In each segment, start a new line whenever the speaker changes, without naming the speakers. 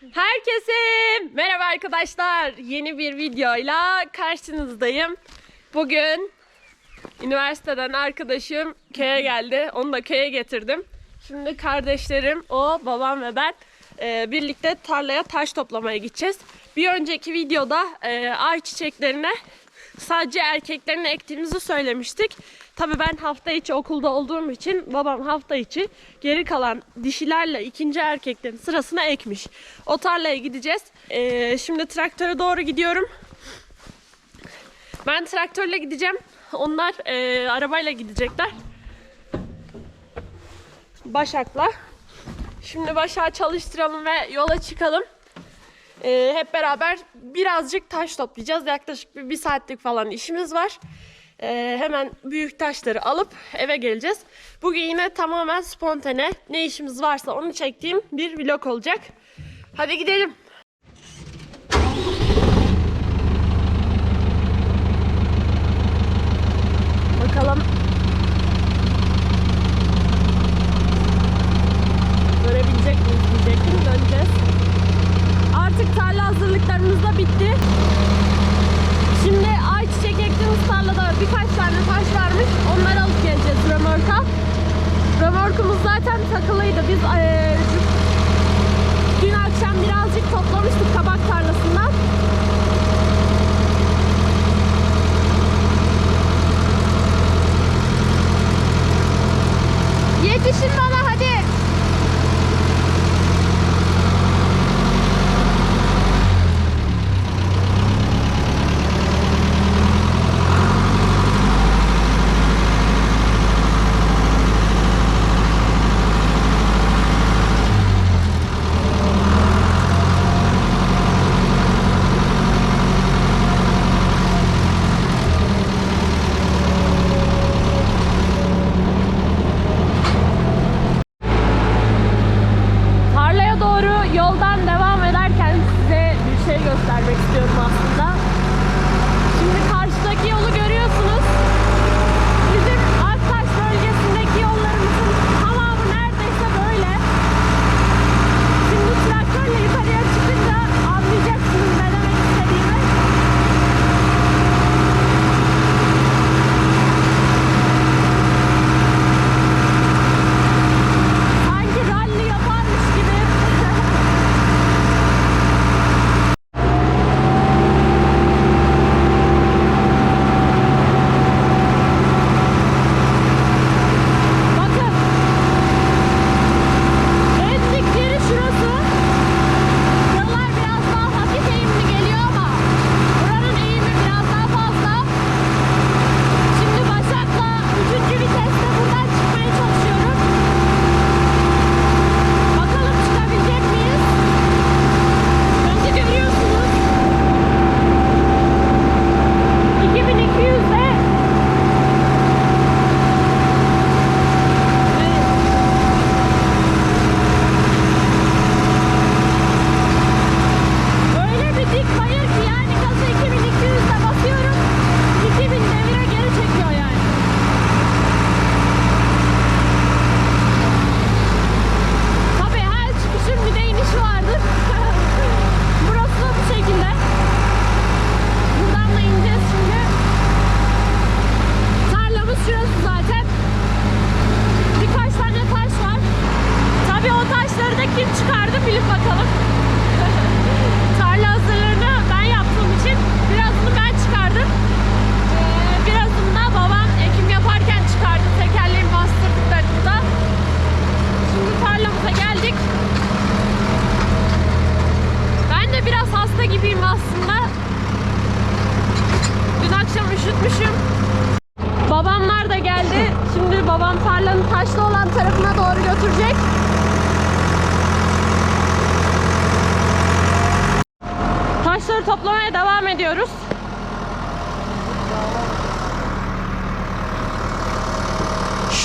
Herkese merhaba arkadaşlar. Yeni bir videoyla karşınızdayım. Bugün üniversiteden arkadaşım köye geldi. Onu da köye getirdim. Şimdi kardeşlerim, o, babam ve ben e, birlikte tarlaya taş toplamaya gideceğiz. Bir önceki videoda e, ay çiçeklerine sadece erkeklerini ektiğimizi söylemiştik. Tabii ben hafta içi okulda olduğum için babam hafta içi geri kalan dişilerle ikinci erkeklerin sırasına ekmiş. O tarlaya gideceğiz. Ee, şimdi traktöre doğru gidiyorum. Ben traktörle gideceğim. Onlar e, arabayla gidecekler. Başak'la. Şimdi Başak'ı çalıştıralım ve yola çıkalım. Ee, hep beraber birazcık taş toplayacağız. Yaklaşık bir, bir saatlik falan işimiz var. Ee, hemen büyük taşları alıp eve geleceğiz. Bugün yine tamamen spontane ne işimiz varsa onu çektiğim bir vlog olacak. Hadi gidelim.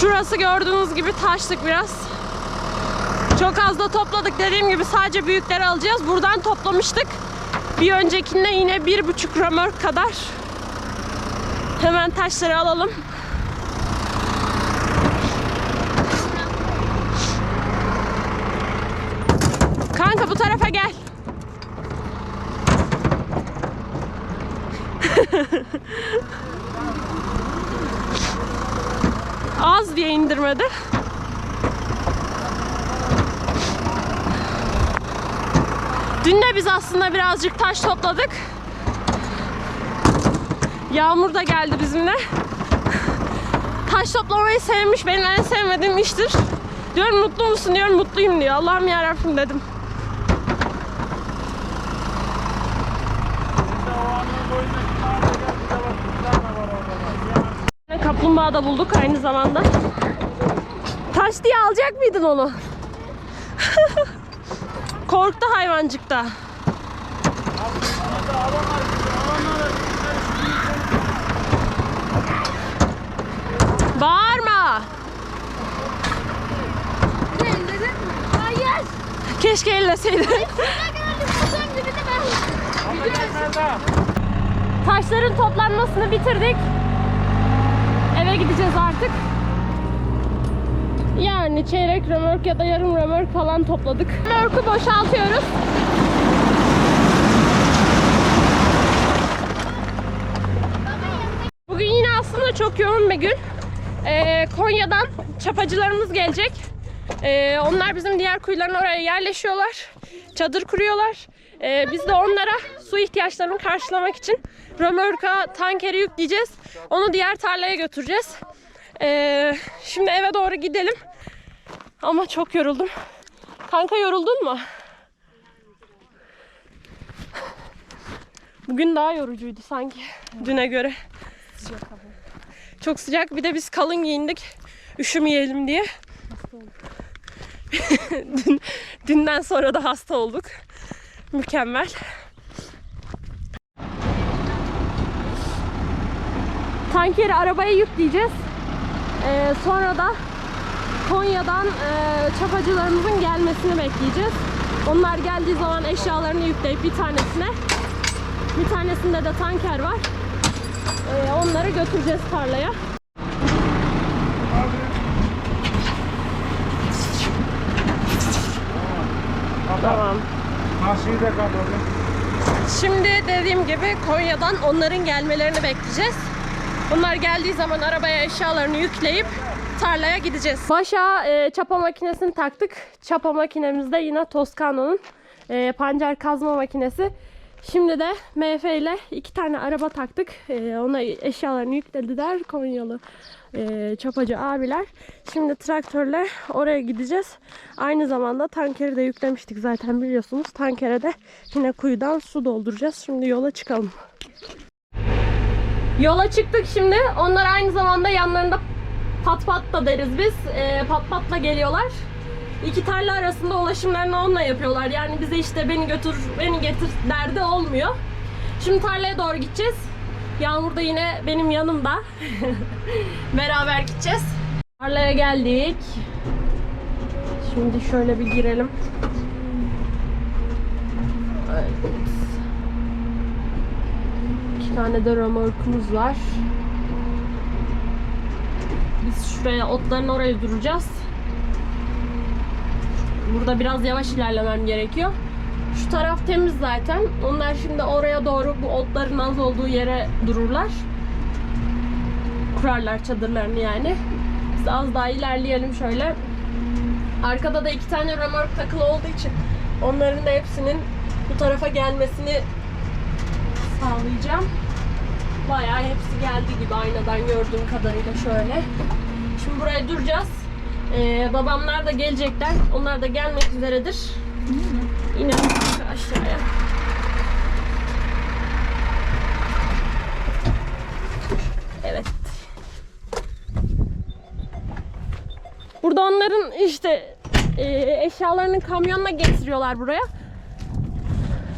Şurası gördüğünüz gibi taşlık biraz. Çok az da topladık. Dediğim gibi sadece büyükleri alacağız. Buradan toplamıştık. Bir öncekinde yine bir buçuk römork kadar. Hemen taşları alalım. Kanka bu tarafa gel. Az indirmedi. Dün de biz aslında birazcık taş topladık. Yağmur da geldi bizimle. Taş toplamayı sevmiş. Benim en sevmediğim iştir. Diyorum mutlu musun diyorum mutluyum diyor. Allah'ım yarabbim dedim. Kaplumbağa da bulduk aynı zamanda. Taş diye alacak mıydın onu? Korktu hayvancık da. Bağırma.
Hayır.
Keşke elleseydin. Taşların toplanmasını bitirdik. Eve gideceğiz artık. Yani çeyrek römork ya da yarım römork falan topladık. Römorku boşaltıyoruz. Bugün yine aslında çok yoğun bir gün. Ee, Konya'dan çapacılarımız gelecek. Ee, onlar bizim diğer kuyuların oraya yerleşiyorlar. Çadır kuruyorlar. Ee, biz de onlara su ihtiyaçlarını karşılamak için römorka tankeri yükleyeceğiz. Onu diğer tarlaya götüreceğiz. Ee, şimdi eve doğru gidelim. Ama çok yoruldum. Kanka yoruldun mu? Bugün daha yorucuydu sanki düne göre. Çok sıcak. Bir de biz kalın giyindik. Üşümeyelim diye. Dün, dünden sonra da hasta olduk. Mükemmel. Tankeri arabaya yükleyeceğiz. Ee, sonra da Konya'dan e, çapacılarımızın gelmesini bekleyeceğiz. Onlar geldiği zaman eşyalarını yükleyip bir tanesine bir tanesinde de tanker var. Ee, onları götüreceğiz tarlaya. Tamam.
Nasıl da?
Şimdi dediğim gibi Konya'dan onların gelmelerini bekleyeceğiz. Onlar geldiği zaman arabaya eşyalarını yükleyip tarlaya gideceğiz. Başa e, çapa makinesini taktık. Çapa makinemizde yine Toscano'nun e, pancar kazma makinesi. Şimdi de MF ile iki tane araba taktık. E, ona eşyalarını yüklediler Konyalı e, çapacı abiler. Şimdi traktörle oraya gideceğiz. Aynı zamanda tankeri de yüklemiştik zaten biliyorsunuz. Tankere de yine kuyudan su dolduracağız. Şimdi yola çıkalım. Yola çıktık şimdi. Onlar aynı zamanda yanlarında pat pat da deriz biz. E, pat patla geliyorlar. İki tarla arasında ulaşımlarını onunla yapıyorlar. Yani bize işte beni götür, beni getir derdi olmuyor. Şimdi tarlaya doğru gideceğiz. Yağmur da yine benim yanımda. Beraber gideceğiz. Tarlaya geldik. Şimdi şöyle bir girelim. Evet. İki tane de römorkumuz var. Biz şuraya otların oraya duracağız. Burada biraz yavaş ilerlemem gerekiyor. Şu taraf temiz zaten. Onlar şimdi oraya doğru bu otların az olduğu yere dururlar. Kurarlar çadırlarını yani. Biz az daha ilerleyelim şöyle. Arkada da iki tane römork takılı olduğu için onların da hepsinin bu tarafa gelmesini sağlayacağım. Bayağı hepsi geldi gibi aynadan gördüğüm kadarıyla şöyle. Şimdi buraya duracağız. Ee, babamlar da gelecekler. Onlar da gelmek üzeredir. İnelim aşağıya. Evet. Burada onların işte e, eşyalarını kamyonla getiriyorlar buraya.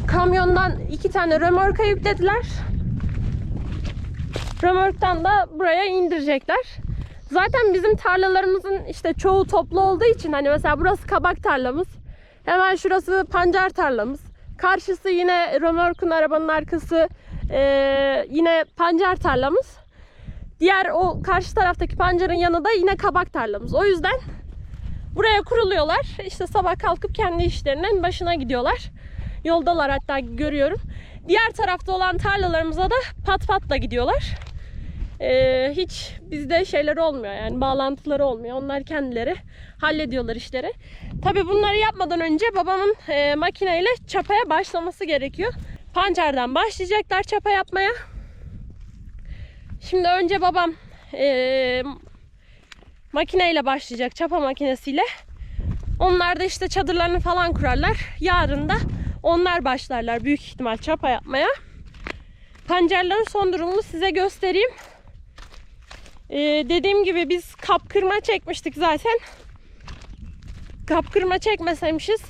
Kamyondan iki tane römorka yüklediler. Römorktan da buraya indirecekler. Zaten bizim tarlalarımızın işte çoğu toplu olduğu için hani mesela burası kabak tarlamız. Hemen şurası pancar tarlamız. Karşısı yine römorkun arabanın arkası eee, yine pancar tarlamız. Diğer o karşı taraftaki pancarın yanı da yine kabak tarlamız. O yüzden buraya kuruluyorlar. İşte sabah kalkıp kendi işlerinin başına gidiyorlar. Yoldalar hatta görüyorum. Diğer tarafta olan tarlalarımıza da pat patla gidiyorlar. Ee, hiç bizde şeyler olmuyor yani bağlantıları olmuyor. Onlar kendileri hallediyorlar işleri. Tabi bunları yapmadan önce babamın e, makineyle çapaya başlaması gerekiyor. Pancardan başlayacaklar çapa yapmaya. Şimdi önce babam e, makineyle başlayacak çapa makinesiyle. Onlar da işte çadırlarını falan kurarlar. Yarın da onlar başlarlar büyük ihtimal çapa yapmaya. Pancarların son durumunu size göstereyim. Ee, dediğim gibi biz kapkırma çekmiştik zaten. Kapkırma çekmeseymişiz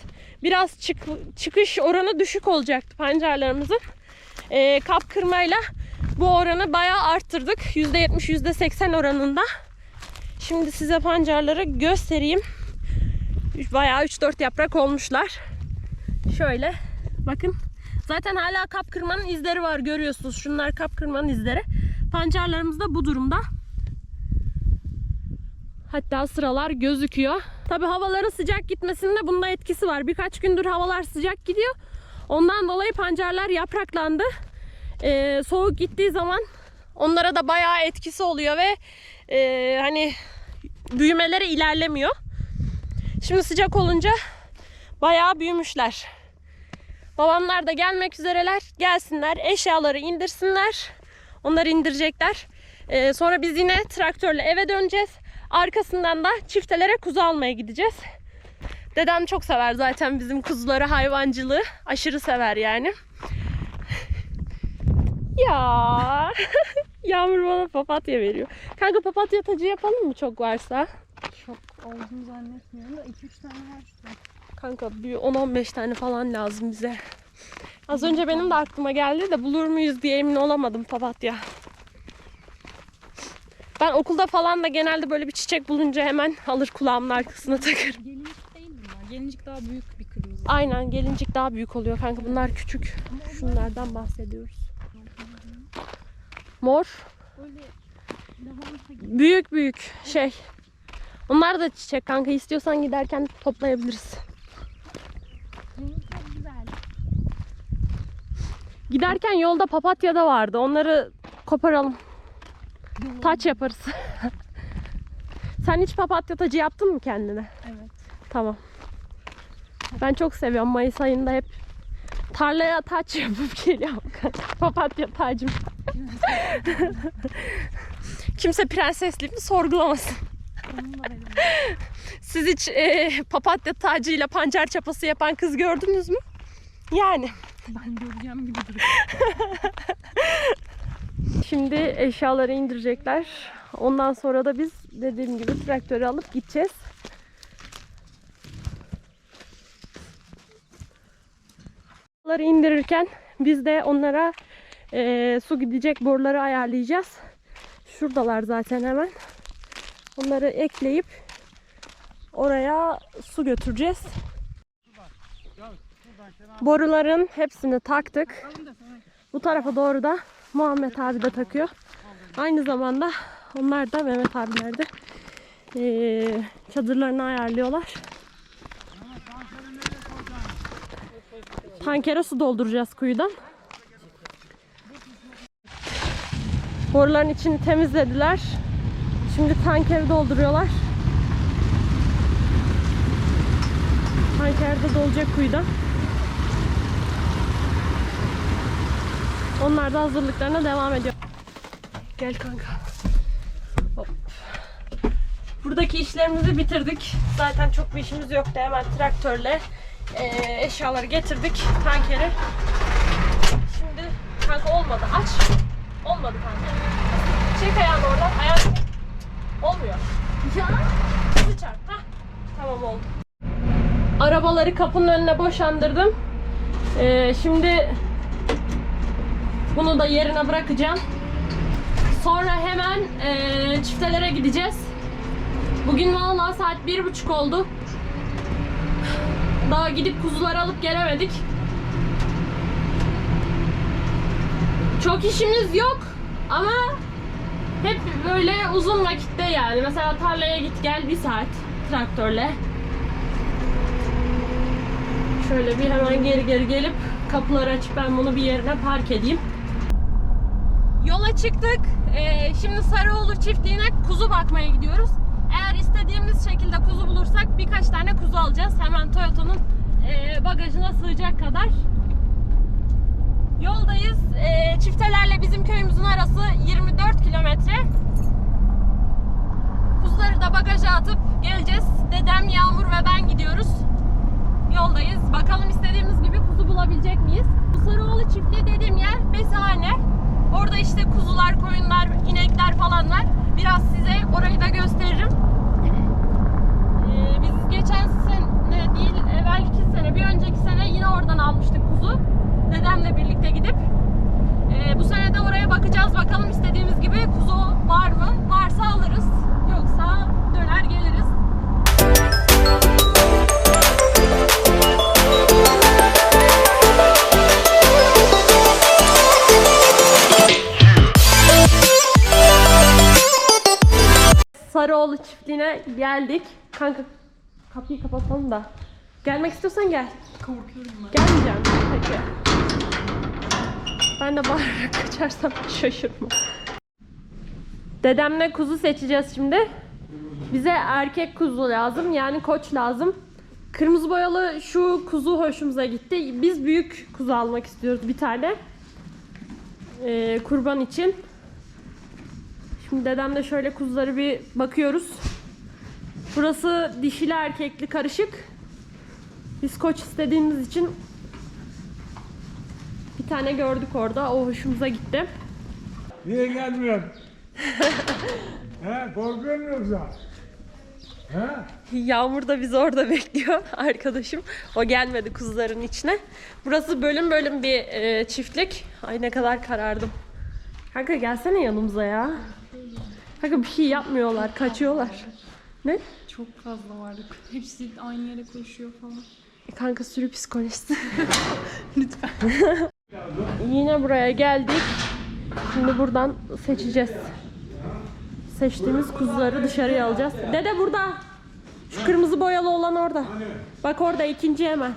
biraz çık- çıkış oranı düşük olacaktı pancarlarımızın. Ee, kapkırmayla bu oranı bayağı arttırdık. %70 %80 oranında. Şimdi size pancarları göstereyim. Bayağı 3-4 yaprak olmuşlar. Şöyle bakın. Zaten hala kapkırmanın izleri var görüyorsunuz. Şunlar kapkırmanın izleri. Pancarlarımız da bu durumda. Hatta sıralar gözüküyor. Tabi havaların sıcak gitmesinde bunun da etkisi var. Birkaç gündür havalar sıcak gidiyor. Ondan dolayı pancarlar yapraklandı. Ee, soğuk gittiği zaman onlara da bayağı etkisi oluyor ve e, hani büyümeleri ilerlemiyor. Şimdi sıcak olunca bayağı büyümüşler. Babamlar da gelmek üzereler. Gelsinler, eşyaları indirsinler. Onları indirecekler. Ee, sonra biz yine traktörle eve döneceğiz. Arkasından da çiftelere kuzu almaya gideceğiz. Dedem çok sever zaten bizim kuzuları, hayvancılığı. Aşırı sever yani. ya. Yağmur bana papatya veriyor. Kanka papatya tacı yapalım mı çok varsa?
Çok olduğunu zannetmiyorum da 2-3 tane var şurada.
Kanka bir 10-15 tane falan lazım bize. Az önce benim de aklıma geldi de bulur muyuz diye emin olamadım papatya. Ben okulda falan da genelde böyle bir çiçek bulunca hemen alır kulağımın arkasına takarım.
Gelincik değil bunlar. Gelincik daha büyük bir kırmızı.
Aynen gelincik daha büyük oluyor kanka. Bunlar küçük. Şunlardan bahsediyoruz. Mor. Büyük büyük şey. Onlar da çiçek kanka. İstiyorsan giderken toplayabiliriz. Giderken yolda papatya da vardı. Onları koparalım. Taç yaparız. Sen hiç papatya tacı yaptın mı kendine?
Evet.
Tamam. Ben çok seviyorum. Mayıs ayında hep tarlaya taç yapıp geliyorum. papatya tacım. Kimse prensesliğimi sorgulamasın. Siz hiç e, papatya tacıyla pancar çapası yapan kız gördünüz mü? Yani.
Ben göreceğim gibi duruyor.
Şimdi eşyaları indirecekler. Ondan sonra da biz dediğim gibi traktörü alıp gideceğiz. Eşyaları indirirken biz de onlara eee, su gidecek boruları ayarlayacağız. Şuradalar zaten hemen. Onları ekleyip oraya su götüreceğiz. Boruların hepsini taktık. Bu tarafa doğru da Muhammed abi de takıyor. Aynı zamanda onlar da Mehmet abiler de eee, çadırlarını ayarlıyorlar. Tankere su dolduracağız kuyudan. Boruların içini temizlediler. Şimdi tankeri dolduruyorlar. Tankerde dolacak kuyudan. Onlar da hazırlıklarına devam ediyor. Gel kanka. Hop. Buradaki işlerimizi bitirdik. Zaten çok bir işimiz yoktu. Hemen traktörle eşyaları getirdik tankeri. Şimdi kanka olmadı. Aç. Olmadı kanka. Çek ayağını oradan. Ayağını. Olmuyor. Ya. Hızlı çarp. Hah. Tamam oldu. Arabaları kapının önüne boşandırdım. Eee, şimdi bunu da yerine bırakacağım. Sonra hemen eee, çiftelere gideceğiz. Bugün vallahi saat bir buçuk oldu. Daha gidip kuzuları alıp gelemedik. Çok işimiz yok ama hep böyle uzun vakitte yani. Mesela tarlaya git gel bir saat traktörle. Şöyle bir hemen geri geri gelip kapıları açıp ben bunu bir yerine park edeyim. Yola çıktık. Ee, şimdi Sarıoğlu çiftliğine kuzu bakmaya gidiyoruz. Eğer istediğimiz şekilde kuzu bulursak birkaç tane kuzu alacağız. Hemen Toyota'nın e, bagajına sığacak kadar. Yoldayız. Ee, çiftelerle bizim köyümüzün arası 24 kilometre. Kuzuları da bagaja atıp geleceğiz. Dedem, Yağmur ve ben gidiyoruz. Yoldayız. Bakalım istediğimiz gibi kuzu bulabilecek miyiz? Sarıoğlu çiftliği dediğim yer besahane. Orada işte kuzular, koyunlar, inekler falan var. Biraz size orayı da gösteririm. Geldik. Kanka kapıyı kapatalım da. Gelmek istiyorsan gel.
Korkuyorum ben.
Gelmeyeceğim. Peki. Ben de bağırarak kaçarsam şaşırma. Dedemle kuzu seçeceğiz şimdi. Bize erkek kuzu lazım. Yani koç lazım. Kırmızı boyalı şu kuzu hoşumuza gitti. Biz büyük kuzu almak istiyoruz bir tane. Ee, kurban için. Şimdi dedemle şöyle kuzuları bir bakıyoruz. Burası dişili erkekli karışık. Biz koç istediğimiz için bir tane gördük orada. O hoşumuza gitti.
Niye gelmiyorsun? He, korkuyor musun yoksa? He?
Yağmur da bizi orada bekliyor arkadaşım. O gelmedi kuzuların içine. Burası bölüm bölüm bir e, çiftlik. Ay ne kadar karardım. Kanka gelsene yanımıza ya. Kanka bir şey yapmıyorlar, kaçıyorlar. Ne?
Çok fazla vardık. Hepsi aynı yere koşuyor falan.
Kanka sürü psikolojisi. Lütfen. Yine buraya geldik. Şimdi buradan seçeceğiz. Seçtiğimiz kuzuları dışarıya alacağız. Dede burada. Şu kırmızı boyalı olan orada. Bak orada ikinci hemen.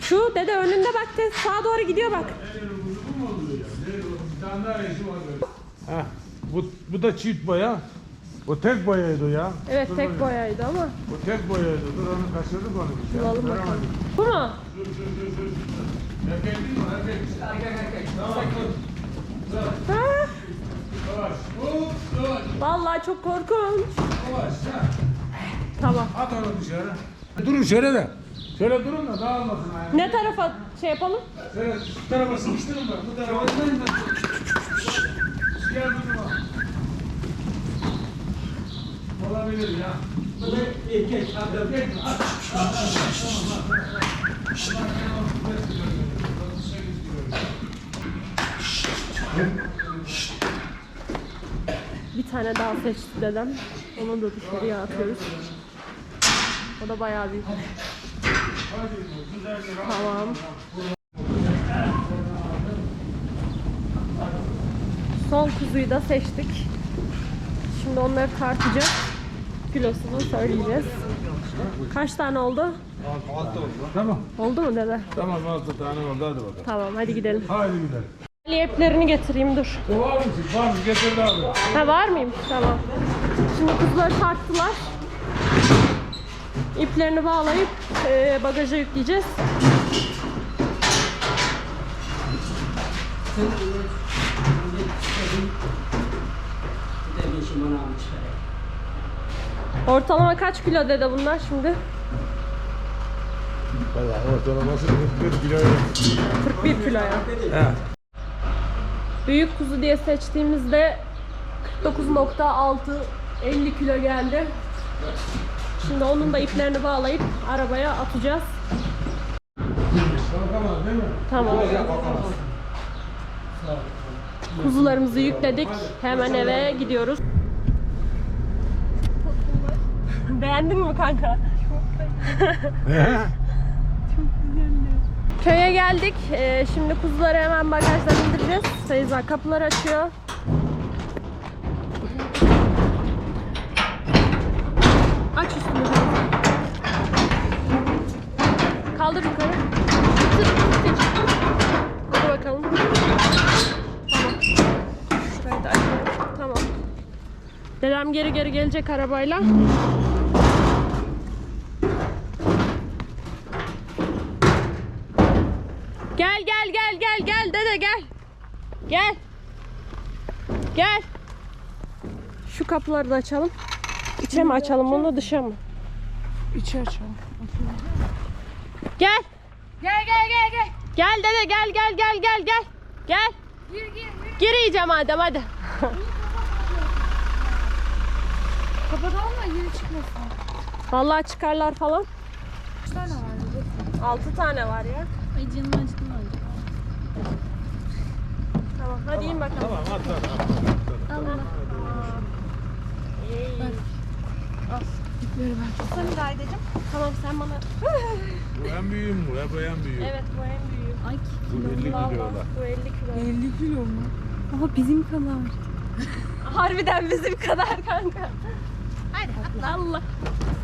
Şu dede önünde bak. de, Sağa doğru gidiyor bak.
Heh, bu, bu da çift boya. Bu tek boyaydı ya.
Evet tek boyaydı ama.
Bu tek boyaydı. Dur onu kaçırdık onu. biz ya.
Bulalım bakalım.
Göremedik.
Bu mu?
Erkek değil mi? Erkek. Erkek erkek. Tamam dur.
Ha?
Yavaş. Hop, yavaş.
Vallahi çok korkunç.
Yavaş. Ha.
Tamam.
At onu dışarı. Durun şöyle de. Şöyle durun da dağılmasın ayağım.
Ne tarafa şey yapalım?
Şöyle şu tarafa sıkıştırın da. Bu tarafa. Siyah durma.
Bir tane daha seçti dedem. Onu da dışarıya atıyoruz. O da bayağı büyük. Tamam. Son kuzuyu da seçtik. Şimdi onları tartacağız. Kilosunu söyleyeceğiz. Kaç tane oldu?
Tamam.
Oldu mu dede?
Tamam altı tane oldu hadi bakalım.
Tamam hadi gidelim.
Haydi gidelim.
Liyeplerini getireyim dur.
Var mısın? Var mı? Getirdi abi.
Ha var mıyım? Tamam. Şimdi kuzuları tarttılar. İplerini bağlayıp e, bagaja yükleyeceğiz. Ortalama kaç kilo dede bunlar şimdi?
Valla ortalaması 41 kilo.
41 kiloya.
He.
Büyük kuzu diye seçtiğimizde 49.6 50 kilo geldi. Şimdi onun da iplerini bağlayıp arabaya atacağız.
Bakamaz değil mi?
Tamam. Kuzularımızı yükledik. Hemen eve gidiyoruz. Beğendin mi kanka? Çok beğendim. Köye geldik. Ee, şimdi kuzuları hemen bagajdan indireceğiz. Feyza kapılar açıyor. Aç üstünü. Kaldır yukarı. Tır, tır. Hadi bakalım. Tamam. Şurayı da açalım. Tamam. Dedem geri geri gelecek arabayla. Gel gel gel gel gel dede gel. Gel. Gel. Şu kapıları da açalım. İçe mi açalım onu dışa mı?
İçi açalım.
Gel.
Gel gel gel gel.
Gel dede gel gel gel gel gel. Gel.
Gir gir gir.
Gir iyice madem hadi.
Kapatalım da geri çıkmasın.
Vallahi çıkarlar falan.
Kaç tane var?
6 tane var ya.
Ay canım acıdı
Tamam hadi in bakalım.
Tamam.
Allah. İpleri ver. Sen Aydacığım.
Tamam sen bana.
Bu en büyüğüm bu. Hep en büyüğü.
Evet bu en büyüğü.
Ay
Bu 50 kilo da.
Bu 50 kilo.
50 kilo mu? Aha bizim kadar.
Harbiden bizim kadar kanka. Hadi atla. Allah.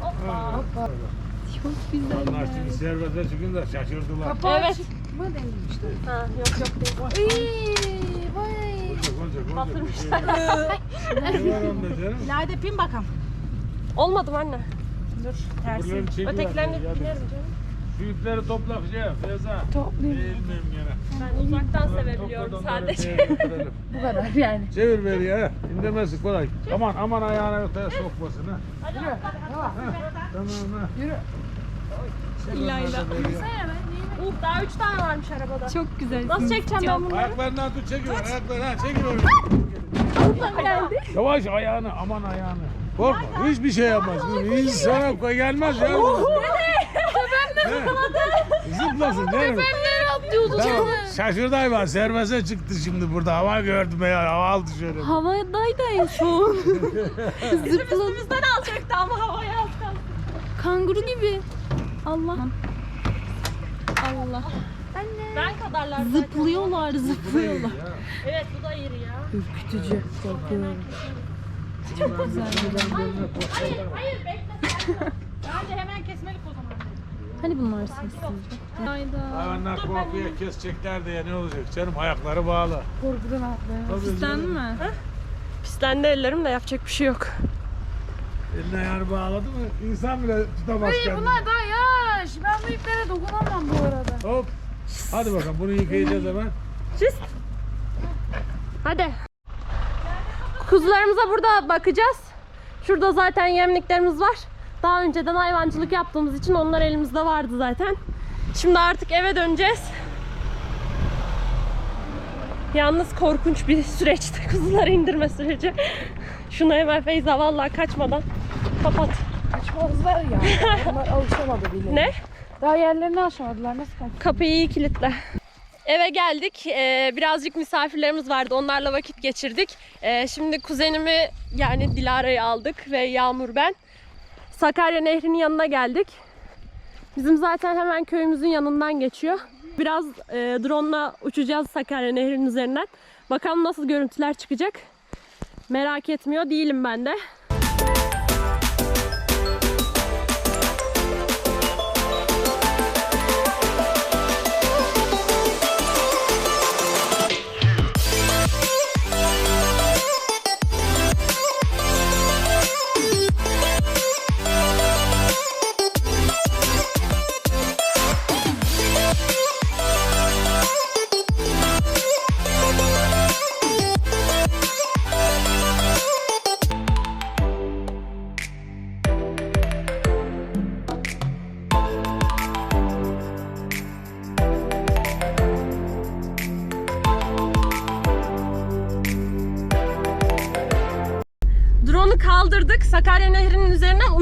Hoppa.
Çok güzel.
Onlar şimdi serbeste çıkınca şaşırdılar.
Evet.
Mı değilmişti?
Ha, yok yok değil.
İyi, vay.
Olacak olacak olacak.
Batırmışlar.
Ne var onda canım?
Lade pin bakalım.
Olmadı mı anne?
Dur.
Çekiver.
Ötekilerini binerim canım.
Şu ipleri topla şey Feyza.
Toplayayım.
Eğilmeyeyim gene.
Ben uzaktan sevebiliyorum sadece.
şeye götürelim.
Bu kadar yani.
Çevir beni ya. İndirmesi kolay. Aman aman ayağına öteye sokmasın ha.
Hadi atla.
Tamam ha.
Yürü.
İlla illa.
Uh daha 3 tane varmış arabada.
Çok güzel.
Nasıl çekeceğim ben bunları?
Ayaklarından tut çekiver. Ayakları ha çekiver.
geldi.
Yavaş ayağını aman ayağını. Korkma hiçbir şey yapmaz. İnsana koy gelmez ya. He. Zıplasın canım. Tamam. Şaşırdı hayvan. Serbeste çıktı şimdi burada. Hava gördüm ya. Hava aldı şöyle.
Havadaydı en son. Zıpladı.
Bizden alacaktı ama havaya aldı.
Kanguru gibi. Allah. Allah.
Ben kadarlar.
Zıplıyorlar,
Bu da iyi
zıplıyorlar.
ya.
Evet bu da iri ya.
Ürkütücü. Korkuyorum.
Çok güzel.
Hayır hayır bekle. Bence hemen kesmelik o zaman.
Hani bunlar sessiz? Hayda.
Hayvanlar korkuya kesecekler diye ne olacak canım ayakları bağlı.
Korkudan Pislendi
canım.
mi?
Pislendi ellerim de yapacak bir şey yok.
Eline ayağını bağladı mı insan bile tutamaz kendini.
daha yaş. Ben bu iplere dokunamam bu arada.
Hop. Hadi bakalım bunu yıkayacağız hemen.
Siz? Hadi. Kuzularımıza burada bakacağız. Şurada zaten yemliklerimiz var. Daha önceden hayvancılık yaptığımız için onlar elimizde vardı zaten. Şimdi artık eve döneceğiz. Yalnız korkunç bir süreçti kuzuları indirme süreci. Şunu hemen Feyza vallahi kaçmadan kapat.
Açmazlar ya. Onlar alışamadı bile.
Ne?
Daha yerlerini aşamadılar. Nasıl kaç?
Kapıyı iyi kilitle. Eve geldik. Ee, birazcık misafirlerimiz vardı. Onlarla vakit geçirdik. Ee, şimdi kuzenimi yani Dilara'yı aldık ve Yağmur ben. Sakarya Nehri'nin yanına geldik. Bizim zaten hemen köyümüzün yanından geçiyor. Biraz e, drone'la uçacağız Sakarya Nehri'nin üzerinden. Bakalım nasıl görüntüler çıkacak. Merak etmiyor değilim ben de.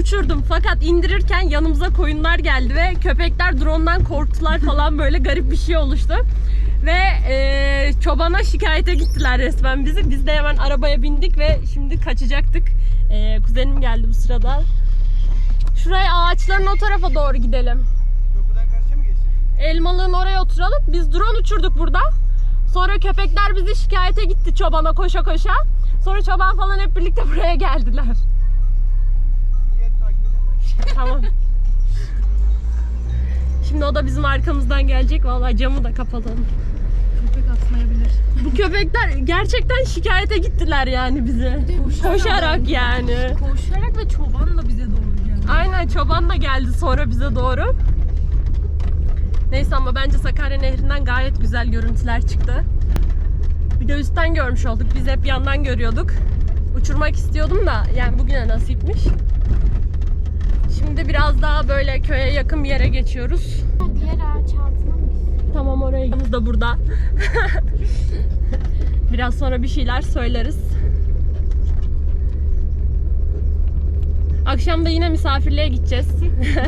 Uçurdum. Fakat indirirken yanımıza koyunlar geldi ve köpekler drone'dan korktular falan böyle garip bir şey oluştu. Ve e, çobana şikayete gittiler resmen bizi. Biz de hemen arabaya bindik ve şimdi kaçacaktık. E, kuzenim geldi bu sırada. Şuraya ağaçların o tarafa doğru gidelim. Elmalığın oraya oturalım. Biz drone uçurduk burada. Sonra köpekler bizi şikayete gitti çobana koşa koşa. Sonra çoban falan hep birlikte buraya geldiler. Tamam. Şimdi o da bizim arkamızdan gelecek. Vallahi camı da kapatalım.
Köpek atmayabilir.
Bu köpekler gerçekten şikayete gittiler yani bize. Koşarak yani.
Koşarak ve çobanla bize doğru geldi.
Aynen çoban da geldi sonra bize doğru. Neyse ama bence Sakarya Nehri'nden gayet güzel görüntüler çıktı. Bir de üstten görmüş olduk. Biz hep yandan görüyorduk. Uçurmak istiyordum da yani bugüne nasipmiş. Şimdi biraz daha böyle köye yakın bir yere geçiyoruz.
Diğer ağaç altına mı
Tamam oraya gidiyoruz da burada. Biraz sonra bir şeyler söyleriz. Akşam da yine misafirliğe gideceğiz.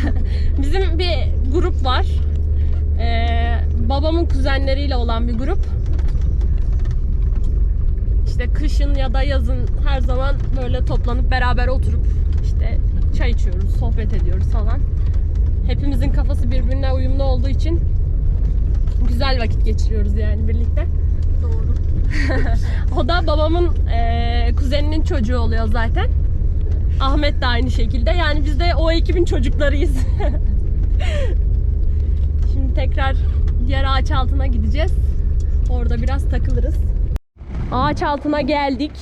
Bizim bir grup var. Ee, babamın kuzenleriyle olan bir grup. İşte kışın ya da yazın her zaman böyle toplanıp beraber oturup işte çay içiyoruz, sohbet ediyoruz falan. Hepimizin kafası birbirine uyumlu olduğu için güzel vakit geçiriyoruz yani birlikte.
Doğru.
O da babamın eee, kuzeninin çocuğu oluyor zaten. Ahmet de aynı şekilde. Yani biz de o ekibin çocuklarıyız. Şimdi tekrar diğer ağaç altına gideceğiz. Orada biraz takılırız. Ağaç altına geldik.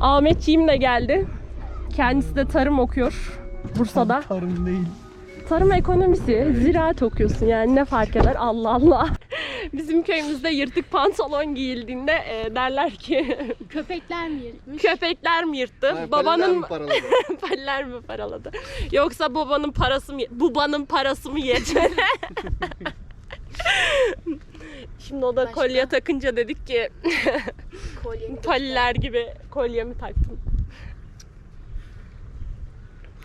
Ahmetciğim de geldi. Kendisi de tarım okuyor Bursa'da.
Tarım değil.
Tarım ekonomisi, ziraat okuyorsun yani ne fark eder Allah Allah. Bizim köyümüzde yırtık pantolon giyildiğinde e, derler ki
Köpekler mi yırtmış?
köpekler mi yırttı?
Hayır,
babanın
paliler mi paraladı?
paller mi paraladı? Yoksa babanın parası mı babanın parası mı yetmedi? Şimdi o da
Başka?
kolye takınca dedik ki
Kolye.
paliler gibi kolyemi taktım.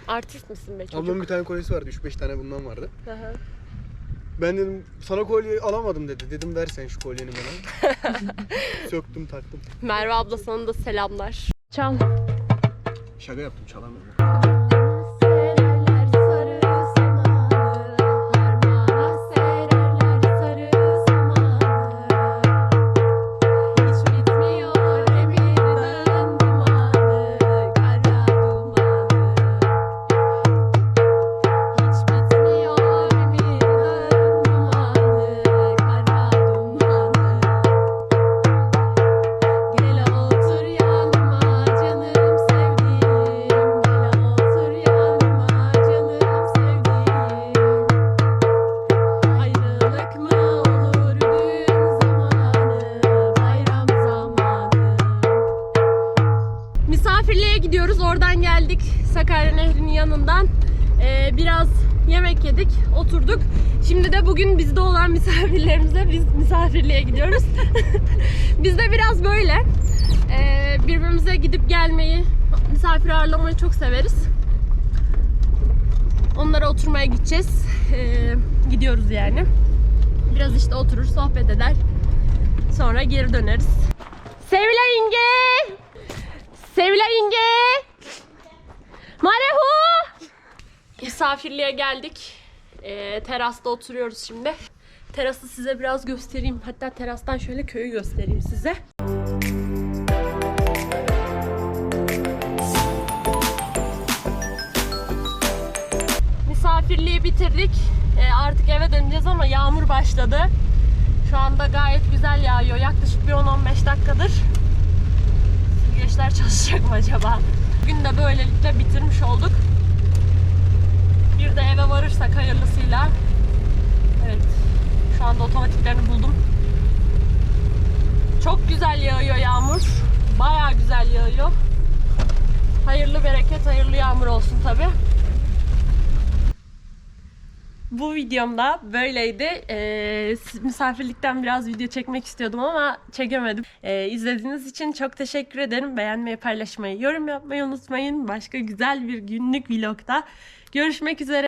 Artist misin be çocuk?
Ablamın bir tane kolyesi vardı. 3-5 tane bundan vardı.
Hı hı.
Ben dedim sana kolye alamadım dedi. Dedim ver sen şu kolyeni bana. Söktüm taktım.
Merve abla sana da selamlar. Çal.
Şaka yaptım çalamıyorum.
Yedik, oturduk. Şimdi de bugün bizde olan misafirlerimize biz misafirliğe gidiyoruz. biz de biraz böyle ee, birbirimize gidip gelmeyi, misafir ağırlamayı çok severiz. Onlara oturmaya gideceğiz. Ee, gidiyoruz yani. Biraz işte oturur, sohbet eder. Sonra geri döneriz. Sevilay yenge! Sevilay yenge! Marehu! Misafirliğe geldik. Ee, terasta oturuyoruz şimdi. Terası size biraz göstereyim. Hatta terastan şöyle köyü göstereyim size. Misafirliği bitirdik. Ee, artık eve döneceğiz ama yağmur başladı. Şu anda gayet güzel yağıyor. Yaklaşık bir 10-15 dakikadır. Süzgeçler çalışacak mı acaba? Bugün de böylelikle bitirmiş olduk. Bir de eve varırsak hayırlısıyla. Evet. Şu anda otomatiklerini buldum. Çok güzel yağıyor yağmur. Bayağı güzel yağıyor. Hayırlı bereket, hayırlı yağmur olsun tabi. Bu videomda böyleydi. Ee, misafirlikten biraz video çekmek istiyordum ama çekemedim. Ee, izlediğiniz için çok teşekkür ederim. Beğenmeyi, paylaşmayı, yorum yapmayı unutmayın. Başka güzel bir günlük vlogda görüşmek üzere.